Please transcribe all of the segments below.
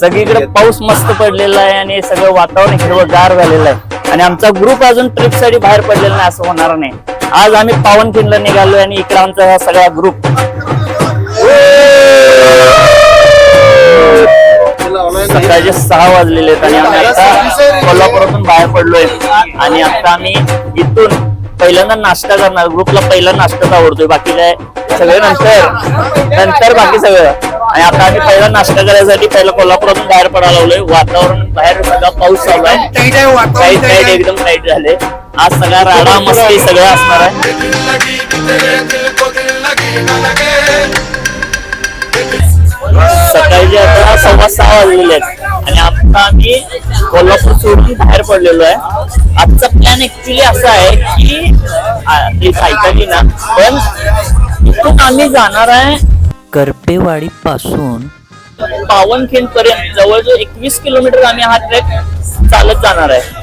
सगळीकडे पाऊस मस्त पडलेला आहे आणि सगळं वातावरण हिरवंगार झालेलं आहे. आणि आमचा ग्रुप अजून ट्रिपसाठी बाहेर पडलेला नाही असं होणार नाही. आज आम्ही पावनखिंडला निघालोय आणि इकडे आमचा हा सगळा ग्रुप सकाळचे सहा वाजलेले आहेत आणि आम्ही आता कोल्हापुरातून बाहेर पडलोय. आणि आता आम्ही इथून पहिल्यांदा नाश्ता करणार. ग्रुपला पहिला नाश्ताच आवडतोय. बाकी काय सगळे नंतर. नंतर बाकी सगळं. आणि आता आम्ही पहिला नाश्ता करायसाठी पहिला कोल्हापुरातून बाहेर पडायला लागलोय. वातावरण बाहेर सगळा पाऊस चालू आहे. काही टाईट एकदम टाईट झाले. आज सगळा राडा मस्ती सगळं असणार आहे. सकाळचे आता सव्वा सहा वाजलेले आहेत. आणि आता आम्ही कोल्हापूर सोडून बाहेर पडलेलो आहे. आजचा प्लॅन ऍक्च्युली असा आहे की ते सायकली ना पण इथून आम्ही जाणार आहे करपेवाडी पासून पावनखिंड पर्यंत जवळजवळ एकवीस किलोमीटर आम्ही हा ट्रेक चालत जाणार आहे.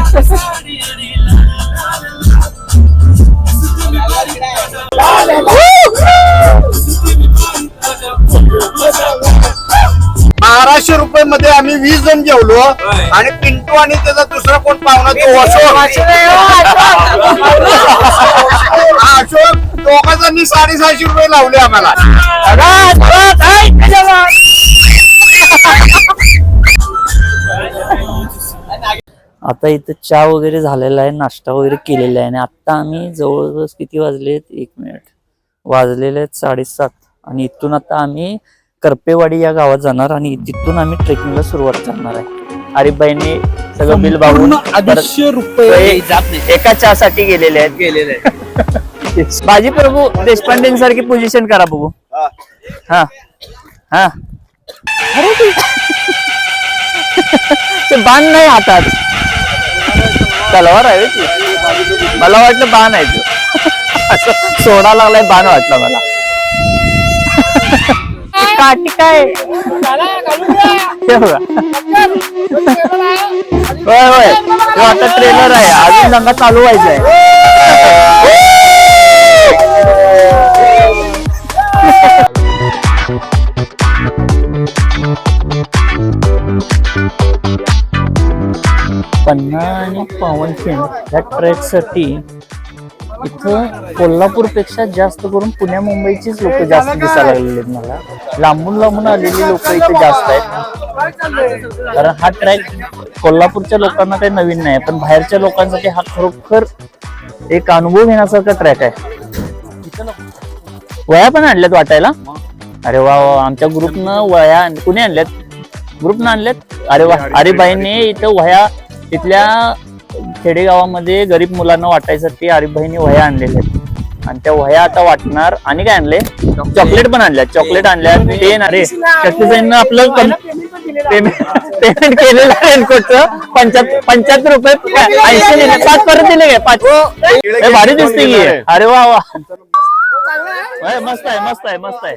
रुपये मध्ये आम्ही वीस जण जेवलो आणि पिंटू आणि त्याचा दुसरा कोण पाहुणा तो अशोक. हा, अशोक दोघांनी साडेसहाशे रुपये लावले आम्हाला. आता इथं चहा वगैरे झालेला आहे नाश्ता वगैरे केलेला आहे आणि आता आम्ही जवळजवळ किती वाजलेत? एक मिनिट. वाजलेले आहेत साडेसात आणि इथून आता आम्ही करपेवाडी या गावात जाणार आणि तिथून आम्ही ट्रेकिंगला सुरुवात करणार आहे. हरिबाईंनी सगळं बिल बाबून अडीचशे रुपये एका चहासाठी गेलेले आहेत. गेलेले आहेत. बाजी प्रभू देशपांडेंसारखी पोझिशन करा बघू हा. हा. अरे ते- ते बाण नाही हातात. तलवार आहे ती. मला वाटलं बाण आहे तो. असं सोडा लागलाय बाण वाटलं मला. काठी काय हे बघा. होय होय. तो आता ट्रेलर आहे. अजून दंगा चालू व्हायचा आहे. पन्ना आणि पावनखिंड ह्या ट्रेकसाठी इथं कोल्हापूरपेक्षा जास्त करून पुण्या मुंबईचीच लोक जास्त दिसायला लागलेली आहेत मला. लांबून लांबून आलेली लोक इथे जास्त आहेत. कारण हा ट्रॅक कोल्हापूरच्या लोकांना काही नवीन नाही पण बाहेरच्या लोकांसाठी हा खरोखर एक अनुभव घेण्यासारखा ट्रॅक आहे. वया पण आणल्यात वाटायला. अरे वा वा आमच्या ग्रुपनं वया कुणी आणल्यात? ग्रुपनं आणल्यात? अरे वा. अरे बाईंनी इथं वह्या इथल्या खेडेगावामध्ये गरीब मुलांना वाटायसाठी आरिफभाईंनी वह्या आणलेल्या आहेत. आणि त्या वह्या आता वाटणार आणि काय आणले? चॉकलेट पण आणल्या चॉकलेट आणल्या पेन अरे शक्तीसाईंना आपलं पेमेंट केलेलं आहे रेनकोटचं. पंच्याहत्तर पंच्याहत्तर रुपये ऐंशी पाच परत दिले काय पाच. भारी दिसते की. अरे वा वा. होय, मस्त आहे मस्त आहे मस्त आहे.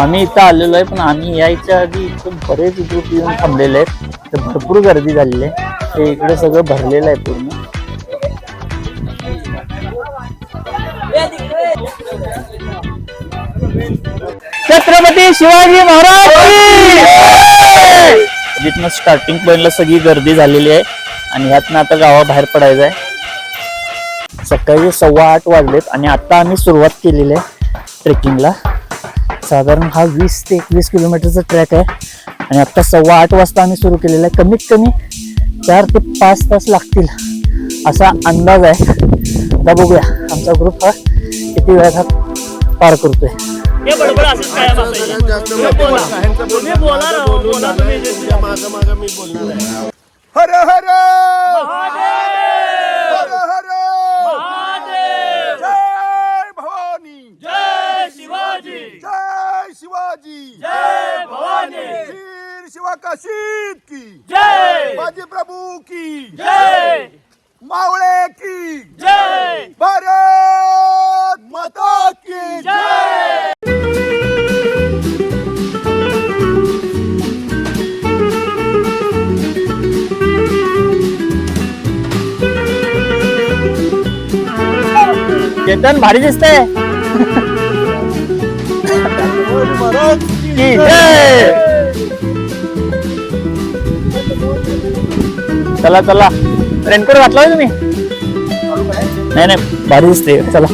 आम्ही इथं आलेलो आहे पण आम्ही यायच्या आधी इथं बरेच ग्रुप येऊन थांबलेले आहेत. तर भरपूर गर्दी झालेली आहे. ते इकडे सगळं भरलेलं आहे पूर्ण. छत्रपती शिवाजी महाराज! जिथनं स्टार्टिंग पॉइंटला सगळी गर्दी झालेली आहे आणि ह्यातनं आता गावाबाहेर पडायचं आहे. सकाळी सव्वा आठ वाजलेत आणि आता आम्ही सुरुवात केलेली आहे. ट्रेकिंगला साधारण हा वीस ते एकवीस किलोमीटरचा ट्रॅक आहे. आणि आता सव्वा आठ वाजता आम्ही सुरू केलेला आहे. कमीत कमी चार ते पाच तास लागतील असा अंदाज आहे. आता बघूया. आमचा ग्रुप हा किती वेळात हा पार करतोय. हर हर! हर हर जय भवानी जय शिवाजी जय शिवाजी। जय भवानी। वीर शिवकाशीत की जय। बाजी प्रभू की। जय। मावळे की। जय। भारत माता की। जय चेतन भारी दिसतंय. की जय. चला चला. रेनकोट घातला होय तुम्ही? नाही नाही. भारी दिसते. चला.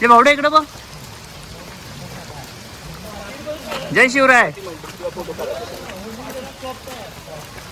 ते भावडे इकडे बघ. जय शिवराय.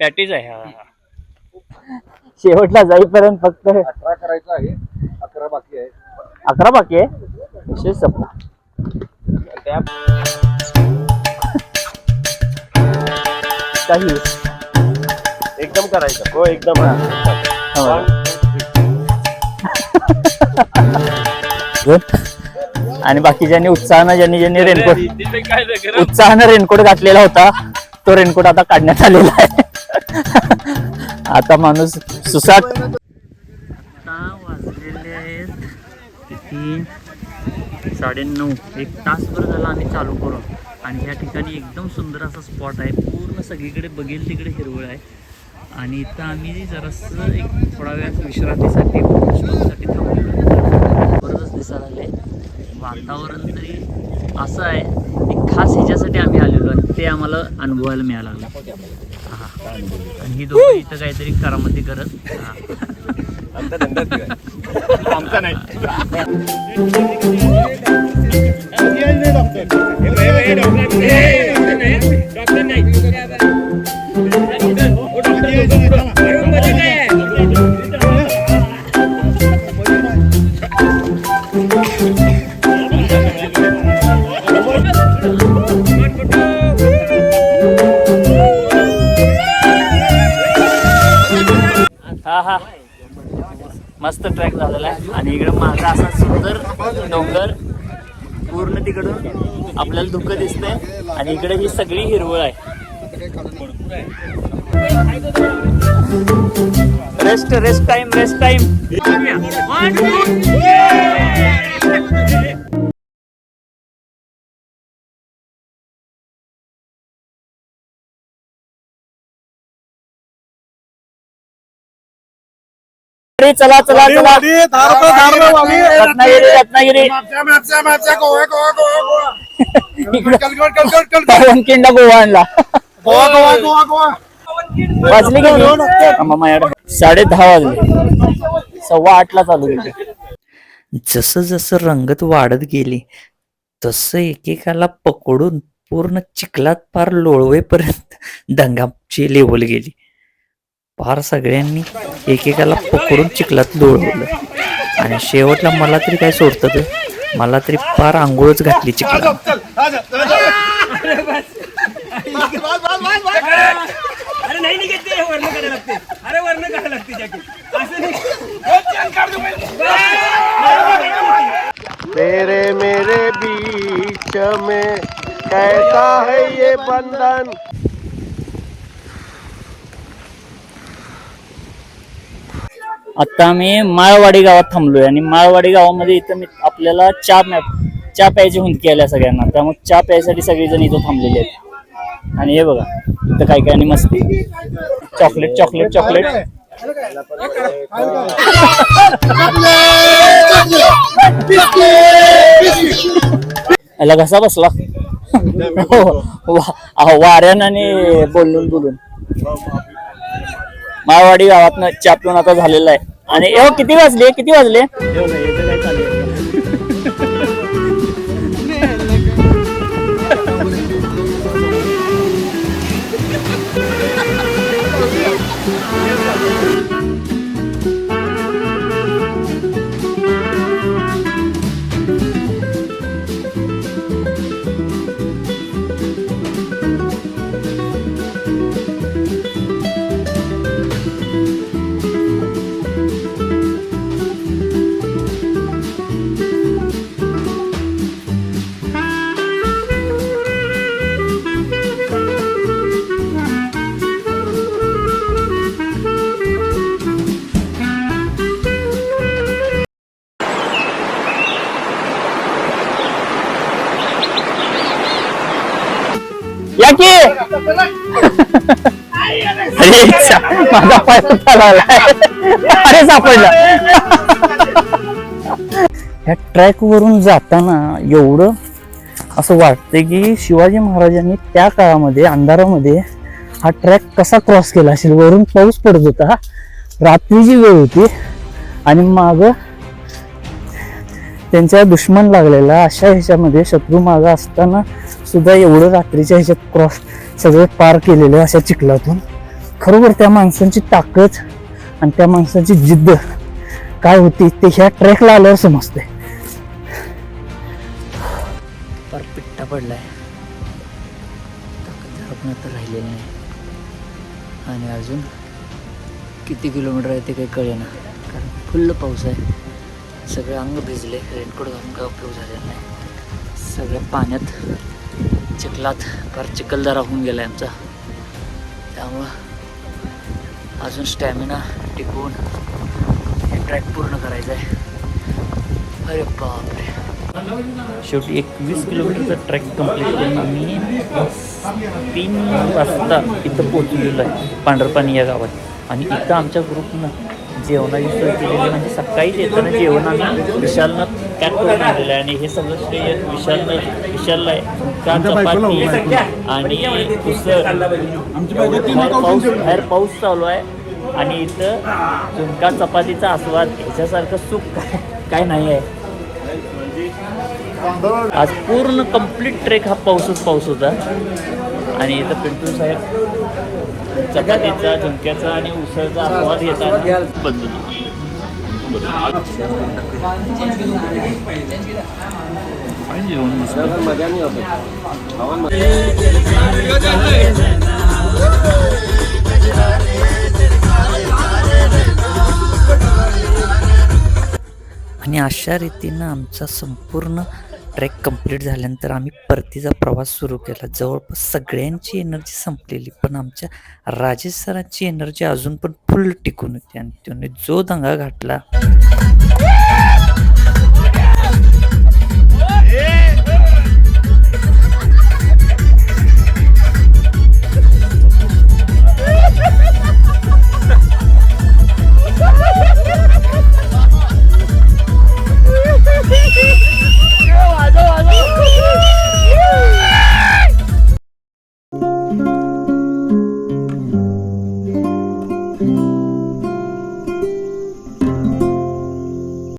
पॅटीज आहे हा, हा. शेवटला जाईपर्यंत फक्त अठरा करायचं आहे अकरा बाकी आहे. अकरा बाकी आहे. विशेष संपला. काही एकदम करायचं. हो एकदम. आणि बाकीच्यांनी उत्साहानं ज्यांनी ज्यांनी रेनकोट उत्साहानं रेनकोट घातलेला होता तो रेनकोट आता काढण्यात आलेला आहे. आता माणूस सुसाट वाजलेले आहेत किती? साडेनऊ. एक तासभर झाला आम्ही चालू करून. आणि या ठिकाणी एकदम सुंदर असा स्पॉट आहे. पूर्ण सगळीकडे बघेल तिकडे हिरवळ आहे. आणि इथं आम्ही जरासं एक थोडा वेळ विश्रांतीसाठी स्टॉपसाठी थांबलेलो बरंच दिसायला आले वातावरण तरी असं आहे. एक खास ह्याच्यासाठी आम्ही आलेलो आहे. ते आम्हाला अनुभवायला मिळायला लागलं. आणि ही दोघं इथं काहीतरी करामती करत. आमचा नाही हा हा. मस्त ट्रॅक झालेला आहे. आणि इकडं माझा असा सुंदर डोंगर पूर्ण तिकडून आपल्याला धुकं दिसतंय. आणि इकडे ही सगळी हिरवळ आहे. Rest rest time rest time चला चला चला. रत्नागिरी रत्नागिरी. पावनखिंडा गोवा आणला. वाजली माझ्याकडे साडे दहा वाजले. सव्वा आठला चालू केली जसं जसं रंगत वाढत गेली तसं एकेकाला पकडून पूर्ण चिखलात पार लोळवेपर्यंत दंगाची लेवल गेली. पार सगळ्यांनी एकेकाला पकडून चिखलात लोळवलं आणि शेवटला मला तरी काय सोडतं मला तरी पार आंघोळच घातली चिखलात. अरे नाही निघत ते वर्ण करायला लागते. अरे वर्ण करायला लागते जॅकेट असं नाही. तेरे मेरे बीच में कैसा है ये बंधन? आता आम्ही माळवाडी गावात थांबलोय आणि माळवाडी गावामध्ये इथं मी आपल्याला चहा प्या चहा प्यायची हुंदकी आल्या सगळ्यांना. त्यामुळे चहा प्यायसाठी सगळेजण इथं थांबलेले आहेत. आणि हे बघा इथं काय काय आणि मस्ती. Chocolate chocolate chocolate. याला घसा बसला. हो, वाऱ्यान वाऱ्यानं आणि बोलून बोलून माळवाडी गावातनं चापलून आता झालेला आहे. आणि एव किती वाजले? किती वाजले? की. अरे माझा पाय अरे सापडला. या ट्रॅक वरून जाताना एवढं असं वाटतंय की शिवाजी महाराजांनी त्या काळामध्ये अंधारामध्ये हा ट्रॅक कसा क्रॉस केला असेल? वरून पाऊस पडत होता. रात्रीची वेळ होती आणि माग त्यांच्या दुश्मन लागलेला अशा ह्याच्यामध्ये शत्रू माग असताना सुद्धा एवढं रात्रीच्या ह्याच्यात क्रॉस सगळे पार केलेले अशा चिखलातून. खरोखर त्या माणसांची ताकद आणि त्या माणसाची जिद्द काय होती ते ह्या ट्रॅकला आल्यावर समजते फार पिट्टा पडलाय. ताकद जरा राहिलेली नाही. आणि अजून किती किलोमीटर आहे ते काही कळेना. कारण फुल्ल पाऊस आहे. सगळे अंग भिजले. रेनकोट घालून काय उपयोग झालेला नाही. सगळ्या पाण्यात चिखलात फार चिखलदारा होऊन गेला आमचा. त्यामुळं अजून स्टॅमिना टिकवून हे ट्रॅक पूर्ण करायचं आहे अरे बापरे. शेवटी एक वीस किलोमीटरचा ट्रॅक कंप्लीट करून आम्ही तीन वाजता इथं पोचलेलो आहे पांढरपाणी या गावात. आणि इथं आमच्या ग्रुपनं जेवणाची सोय केलेली. म्हणजे सकाळीच येताना जेवण आम्ही विशालनं पॅक करून आणलेलं आहे आणि हे सगळं श्रेय विशालनं विशालला आहे. का चपाती आणि उसळ. बाहेर पाऊस बाहेर पाऊस चालू आहे. आणि इथं झुणका चपातीचा आस्वाद ह्याच्यासारखं सुख काय काय नाही आहे. आज पूर्ण कंप्लीट ट्रेक हा पाऊसच पाऊस होता. आणि इथं पिंटू साहेब चपातीचा झुणक्याचा आणि उसळचा आस्वाद घेताना. आणि अशा रीतीनं आमचा संपूर्ण ट्रेक कंप्लीट झाल्यानंतर आम्ही परतीचा प्रवास सुरू केला. जवळपास सगळ्यांची एनर्जी संपलेली पण आमच्या राजेश सरांची एनर्जी अजून पण फुल टिकून होती आणि त्याने जो दंगा घातला.